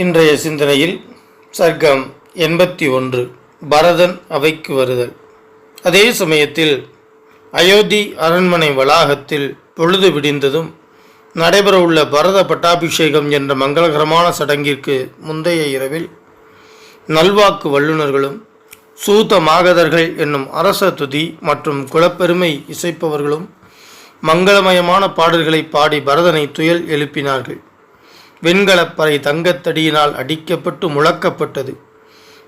இன்றைய சிந்தனையில் சர்க்கம் எண்பத்தி ஒன்று பரதன் அவைக்கு வருதல். அதே சமயத்தில் அயோத்தி அரண்மனை வளாகத்தில் பொழுது விடிந்ததும் நடைபெறவுள்ள பரத பட்டாபிஷேகம் என்ற மங்களகரமான சடங்கிற்கு முந்தைய இரவில் நல்வாக்கு வல்லுநர்களும் சூத மாகதர்கள் என்னும் அரச துதி மற்றும் குலப்பெருமை இசைப்பவர்களும் மங்களமயமான பாடல்களை பாடி பரதனை துயல் எழுப்பினார்கள். வெண்கலப்பறை தங்கத்தடியினால் அடிக்கப்பட்டு முழக்கப்பட்டது.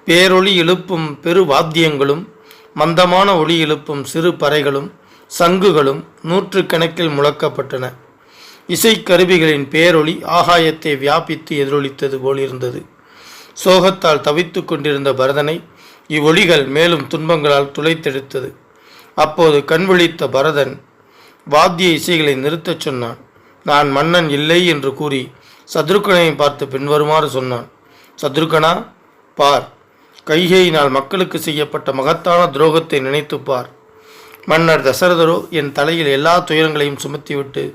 பேரொளி எழுப்பும் பெரு வாத்தியங்களும் மந்தமான ஒளி எழுப்பும் சிறு பறைகளும் சங்குகளும் நூற்றுக்கணக்கில் முழக்கப்பட்டன. இசைக்கருவிகளின் பேரொளி ஆகாயத்தை வியாபித்து எதிரொலித்தது போலிருந்தது. சோகத்தால் தவித்து கொண்டிருந்த பரதனை இவ்வொளிகள் மேலும் துன்பங்களால் துளைத்தெடுத்தது. அப்போது கண்விழித்த பரதன் வாத்திய இசைகளை நிறுத்தச் சொன்னான். நான் மன்னன் இல்லை என்று கூறி சத்ருக்கனை பார்த்து பின்வருமாறு சொன்னான். சத்ருக்கனா பார். கைகையினால் மக்களுக்கு செய்யப்பட்ட மகத்தான துரோகத்தை நினைத்துப் பார். மன்னர் தசரதரோ என் தலையில் எல்லா துயரங்களையும் சுமத்திவிட்டு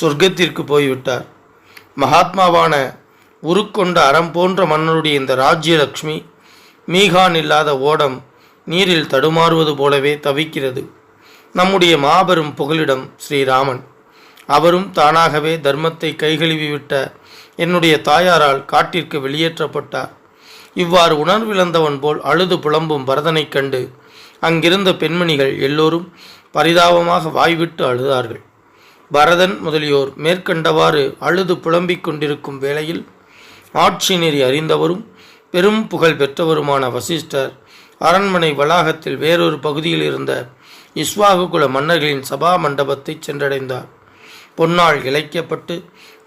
சொர்க்கத்திற்கு போய்விட்டார். மகாத்மாவான உருக்கொண்ட அறம் போன்ற மன்னருடைய இந்த ராஜ்யலக்ஷ்மி மீகான் இல்லாத ஓடம் நீரில் தடுமாறுவது போலவே தவிக்கிறது. நம்முடைய மாபெரும் புகலிடம் ஸ்ரீராமன். அவரும் தானாகவே தர்மத்தை கைகழுவி விட்ட என்னுடைய தாயாரால் காட்டிற்கு வெளியேற்றப்பட்டார். இவ்வாறு உணர்விழந்தவன் போல் அழுது புலம்பும் பரதனைக் கண்டு அங்கிருந்த பெண்மணிகள் எல்லோரும் பரிதாபமாக வாய்விட்டு அழுதார்கள். பரதன் முதலியோர் மேற்கண்டவாறு அழுது புலம்பிக் கொண்டிருக்கும் வேளையில் ஆட்சி நெறி அறிந்தவரும் பெரும் புகழ் பெற்றவருமான வசிஷ்டர் அரண்மனை வளாகத்தில் வேறொரு பகுதியில் இருந்த இஸ்வாகுகுல மன்னர்களின் சபா மண்டபத்தை சென்றடைந்தார். பொன்னால் இழைக்கப்பட்டு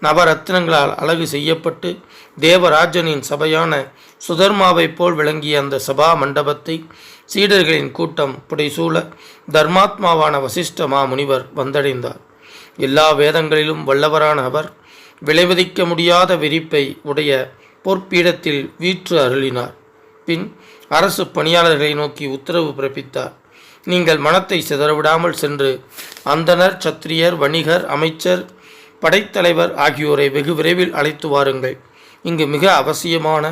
நவரத்தினங்களால் அழகு செய்யப்பட்டு தேவராஜனின் சபையான சுதர்மாவைப் போல் விளங்கிய அந்த சபா மண்டபத்தை சீடர்களின் கூட்டம் புடைசூழ தர்மாத்மாவான வசிஷ்ட மாமுனிவர் வந்தடைந்தார். எல்லா வேதங்களிலும் வல்லவரான அவர் விளைவிதிக்க முடியாத விரிப்பை உடைய பொற்பீடத்தில் வீற்று அருளினார். பின் அரசு பணியாளர்களை நோக்கி உத்தரவு பிறப்பித்தார். நீங்கள் மனத்தை சிதறவிடாமல் சென்று அந்தனர் சத்திரியர் வணிகர் அமைச்சர் படைத்தலைவர் ஆகியோரை வெகு விரைவில் அழைத்து வாருங்கள். இங்கு மிக அவசியமான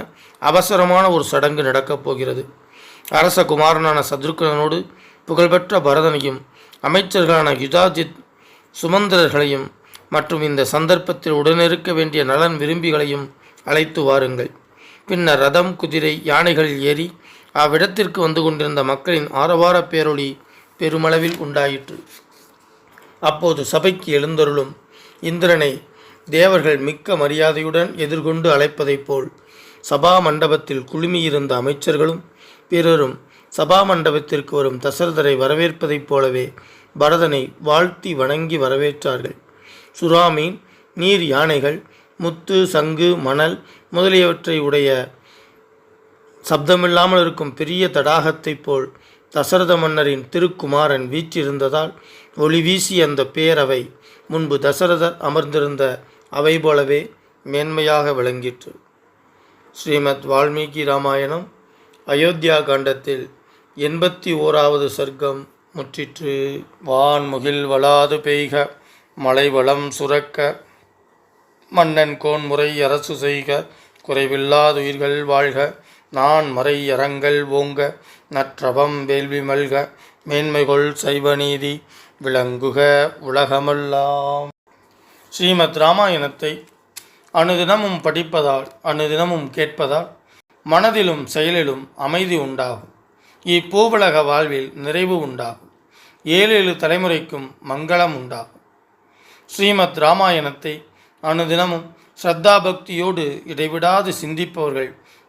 அவசரமான ஒரு சடங்கு நடக்கப் போகிறது. அரச குமாரனான சத்ருக்கனோடு புகழ்பெற்ற பரதனையும் அமைச்சர்களான யுதாஜித் சுமந்திரர்களையும் மற்றும் இந்த சந்தர்ப்பத்தில் உடனிருக்க வேண்டிய நலன் விரும்பிகளையும் அழைத்து வாருங்கள். பின்னர் ரதம் குதிரை யானைகளில் ஏறி அவ்விடத்திற்கு வந்து கொண்டிருந்த மக்களின் ஆரவார பேரொளி பெருமளவில் உண்டாயிற்று. அப்போது சபைக்கு எழுந்தருளும் இந்திரனை தேவர்கள் மிக்க மரியாதையுடன் எதிர்கொண்டு அழைப்பதைப் போல் சபா மண்டபத்தில் குழுமியிருந்த அமைச்சர்களும் பிறரும் சபா மண்டபத்திற்கு வரும் தசரதரை வரவேற்பதைப் போலவே பரதனை வாழ்த்தி வணங்கி வரவேற்றார்கள். சுறாமீன் நீர் யானைகள் முத்து சங்கு மணல் முதலியவற்றை உடைய சப்தமில்லாமல் இருக்கும் பெரிய தடாகத்தைப் போல் தசரத மன்னரின் திருக்குமாரன் வீற்றிருந்ததால் ஒளி வீசி அந்த பேரவை முன்பு தசரதர் அமர்ந்திருந்த அவை போலவே மேன்மையாக விளங்கிற்று. ஸ்ரீமத் வால்மீகி ராமாயணம் அயோத்தியா காண்டத்தில் எண்பத்தி ஓராவது சர்க்கம் முற்றிற்று. வான்முகில் வளாது பெய்க மலைவளம் சுரக்க மன்னன் கோன்முறை அரசு செய்க குறைவில்லாத உயிர்கள் வாழ்க நான் மறை அறங்கள் ஓங்க நற்றவம் வேள்வி மல்க மேன்மைகொள் சைவநீதி விளங்குக உலகமெல்லாம். ஸ்ரீமத் ராமாயணத்தை அனுதினமும் படிப்பதால் அணுதினமும் கேட்பதால் மனதிலும் செயலிலும் அமைதி உண்டாகும். இப்பூவுலக வாழ்வில் நிறைவு உண்டாகும். ஏழேழு தலைமுறைக்கும் மங்களம் உண்டாகும். ஸ்ரீமத் ராமாயணத்தை அனுதினமும் ஸ்ரத்தா பக்தியோடு இடைவிடாது சிந்திப்பவர்கள்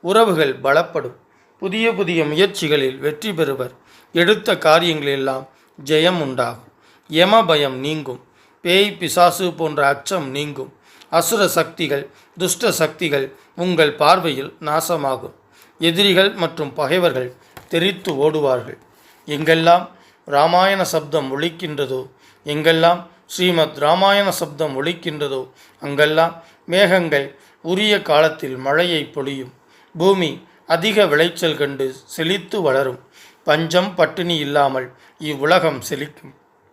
உறவுகள் பலப்படும். புதிய புதிய முயற்சிகளில் வெற்றி பெறுவர். எடுத்த காரியங்களெல்லாம் ஜெயம் உண்டாகும். யம பயம் நீங்கும். பேய் பிசாசு போன்ற அச்சம் நீங்கும். அசுர சக்திகள் துஷ்ட சக்திகள் உங்கள் பார்வையில் நாசமாகும். எதிரிகள் மற்றும் பகைவர்கள் தெரித்து ஓடுவார்கள். எங்கெல்லாம் ராமாயண சப்தம் ஒழிக்கின்றதோ எங்கெல்லாம் ஸ்ரீமத் ராமாயண சப்தம் ஒழிக்கின்றதோ அங்கெல்லாம் மேகங்கள் உரிய காலத்தில் மழையை பொழியும். பூமி அதிக விளைச்சல் கண்டு செழித்து வளரும். பஞ்சம் பட்டினி இல்லாமல் இவ்வுலகம் செழிக்கும்.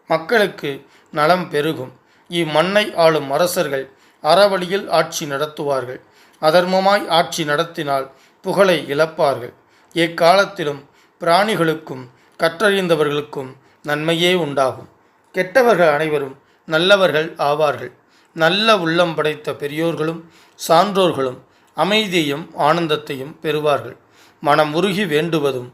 மக்களுக்கு நலம் பெருகும். இம்மண்ணை ஆளும் அரசர்கள் அறவழியில் ஆட்சி நடத்துவார்கள். அதர்மமாய் ஆட்சி நடத்தினால் புகழை இழப்பார்கள். எக்காலத்திலும் பிராணிகளுக்கும் கற்றறிந்தவர்களுக்கும் நன்மையே உண்டாகும். கெட்டவர்கள் அனைவரும் நல்லவர்கள் ஆவார்கள். நல்ல உள்ளம் படைத்த பெரியோர்களும் சான்றோர்களும் அமைதியையும் ஆனந்தத்தையும் பெறுவார்கள். மனம் உருகி வேண்டுவதும்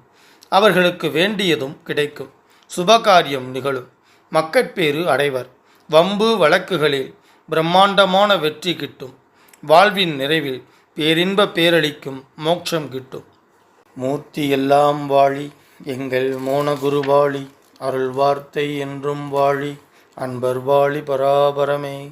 அவர்களுக்கு வேண்டியதும் கிடைக்கும். சுபகாரியம் நிகழும். மக்கட்பேறு அடைவர். வம்பு வழக்குகளில் பிரம்மாண்டமான வெற்றி கிட்டும். வாழ்வின் நிறைவில் பேரின்ப பேரளிக்கும் மோட்சம் கிட்டும். மூர்த்தி எல்லாம் வாழி எங்கள் மோனகுரு வாழி அருள் வார்த்தை என்றும் வாழி அன்பர் வாழி பராபரமே.